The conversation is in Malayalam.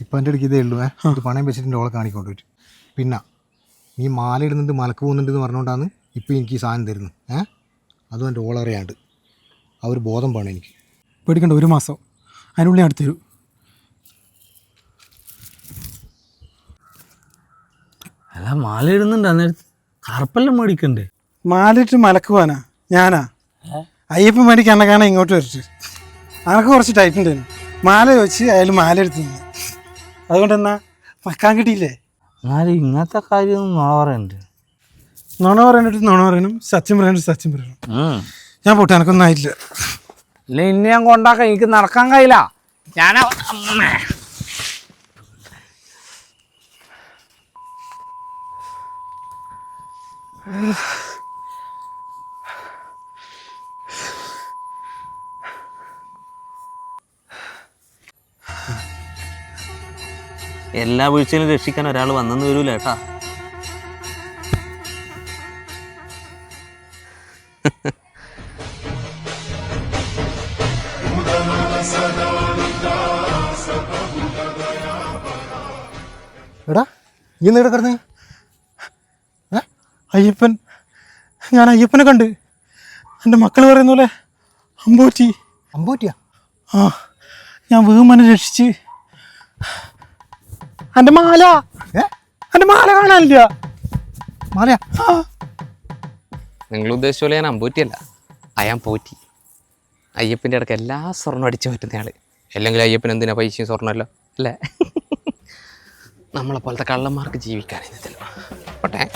ഇപ്പം എന്റെ അടുക്ക് ഇതേ ഉള്ളൂ ഇത് പണയം വെച്ചിട്ട് ഓളെ കാണിക്കൊണ്ട് വരും പിന്നെ നീ മാല ഇടുന്നുണ്ട് മലക്ക് പോകുന്നുണ്ട് എന്ന് പറഞ്ഞുകൊണ്ടാണ് ഇപ്പം എനിക്ക് ഈ സാധനം തരുന്നത് ഏ. അതും എന്റെ ഓളറിയാണ്ട് ആ ഒരു ബോധം വേണം എനിക്ക്. പേടിക്കണ്ട ഒരു മാസം. അതിനുള്ളിൽ അടുത്ത് തരൂ അല്ല മാല ഇടുന്നുണ്ട് അന്നേരത്ത് കറുപ്പെല്ലാം മേടിക്കണ്ടേ? മാലിട്ട് മലക്ക് പോവാനാ? ഞാനാ? അയ്യപ്പൻ മേടിക്കാൻ എന്നെ കാണാൻ ഇങ്ങോട്ട് വരട്ട് അനക്ക് കുറച്ച് ടൈറ്റ് ഉണ്ടായിരുന്നു മാല വെച്ച് അയാൾ മാല എടുത്ത് തന്നു അതുകൊണ്ട് എന്നാ മക്കാൻ കിട്ടിയില്ലേ? എന്നാലും ഇങ്ങനത്തെ കാര്യമൊന്നും നുണ പറയണ്ട്. നുണ പറയാനായിട്ട് നുണ പറയണം സത്യം പറയാനായിട്ട് സത്യം പറയണം. ഞാൻ പോട്ടെ എനക്കൊന്നും ആയിട്ടില്ല. ഇല്ല ഇനി ഞാൻ കൊണ്ടാക്കാം എനിക്ക് നടക്കാൻ കഴിയില്ല. ഞാൻ എല്ലാ വീഴ്ചയിലും രക്ഷിക്കാൻ ഒരാൾ വന്നെന്ന് വരൂല കേട്ടാ. എടാ ഈ നേടെ കിടന്നേ? അയ്യപ്പൻ ഞാൻ അയ്യപ്പനെ കണ്ട്. എന്റെ മക്കൾ പറയുന്ന പോലെ അമ്പൂറ്റി. അമ്പൂറ്റിയാ? ആ ഞാൻ വീമനെ രക്ഷിച്ച് എന്റെ മാല. അന്റെ മാല കാണാനില്ല. മാലയാ? നിങ്ങൾ ഉദ്ദേശിച്ച പോലെ ഞാൻ അമ്പൂറ്റിയല്ല. അയാൻ പോറ്റി. അയ്യപ്പന്റെ ഇടയ്ക്ക് എല്ലാ സ്വർണം അടിച്ചു പറ്റുന്നയാൾ അല്ലെങ്കിൽ അയ്യപ്പൻ എന്തിനാ പൈസയും സ്വർണമല്ലോ? അല്ലേ? നമ്മളെ പോലത്തെ കള്ളന്മാർക്ക് ജീവിക്കാൻ ഇന്നത്തെ പോട്ടെ.